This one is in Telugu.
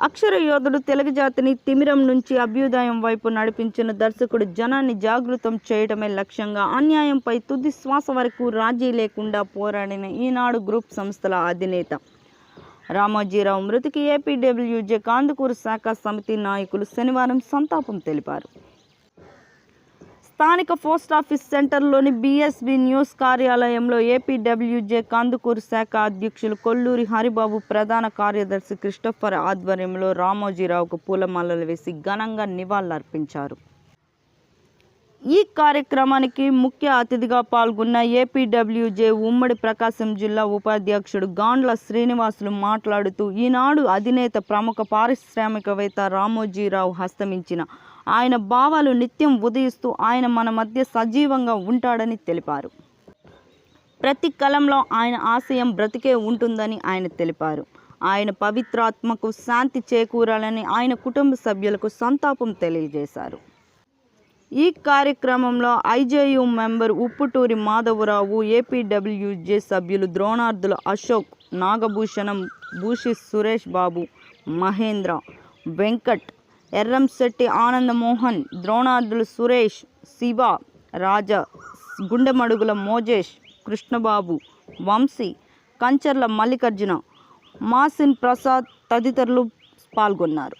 అక్షర యోధుడు తెలుగు జాతిని తిమిరం నుంచి అభ్యుదయం వైపు నడిపించిన దర్శకుడు జనాన్ని జాగృతం చేయడమే లక్ష్యంగా అన్యాయంపై తుది శ్వాస వరకు రాజీ లేకుండా పోరాడిన ఈనాడు గ్రూప్ సంస్థల అధినేత. రామోజీరావు మృతికి ఏపీడబ్ల్యూజే కాందుకూరు శాఖ సమితి నాయకులు శనివారం సంతాపం తెలిపారు. స్థానిక పోస్ట్ ఆఫీస్ సెంటర్లోని బీఎస్బీ న్యూస్ కార్యాలయంలో ఏపీడబ్ల్యూజే కందుకూరు శాఖ అధ్యక్షులు కొల్లూరి హరిబాబు ప్రధాన కార్యదర్శి క్రిస్టఫర్ ఆధ్వర్యంలో రామోజీరావుకు పూలమాలలు వేసి ఘనంగా నివాళులర్పించారు. ఈ కార్యక్రమానికి ముఖ్య అతిథిగా పాల్గొన్న ఏపీడబ్ల్యూజే ఉమ్మడి ప్రకాశం జిల్లా ఉపాధ్యక్షుడు గాండ్ల శ్రీనివాసులు మాట్లాడుతూ ఈనాడు అధినేత ప్రముఖ పారిశ్రామికవేత్త రామోజీరావు హస్తమించిన ఆయన భావాలు నిత్యం ఉదయిస్తూ ఆయన మన మధ్య సజీవంగా ఉంటాడని తెలిపారు. ప్రతి కలంలో ఆయన ఆశయం బ్రతికే ఉంటుందని ఆయన తెలిపారు. ఆయన పవిత్రాత్మకు శాంతి చేకూరాలని ఆయన కుటుంబ సభ్యులకు సంతాపం తెలియజేశారు. ఈ కార్యక్రమంలో IJU member Upputuri Madhavarao APWJ సభ్యులు ద్రోణార్థుల అశోక్ నాగభూషణం భూషి సురేష్ బాబు మహేంద్ర వెంకట్ ఎర్రంశెట్టి ఆనందమోహన్ ద్రోణార్థులు సురేష్ శివ రాజా గుండెమడుగుల మోజేష్ కృష్ణబాబు వంశీ కంచర్ల మల్లికార్జున మాసిన్ ప్రసాద్ తదితరులు పాల్గొన్నారు.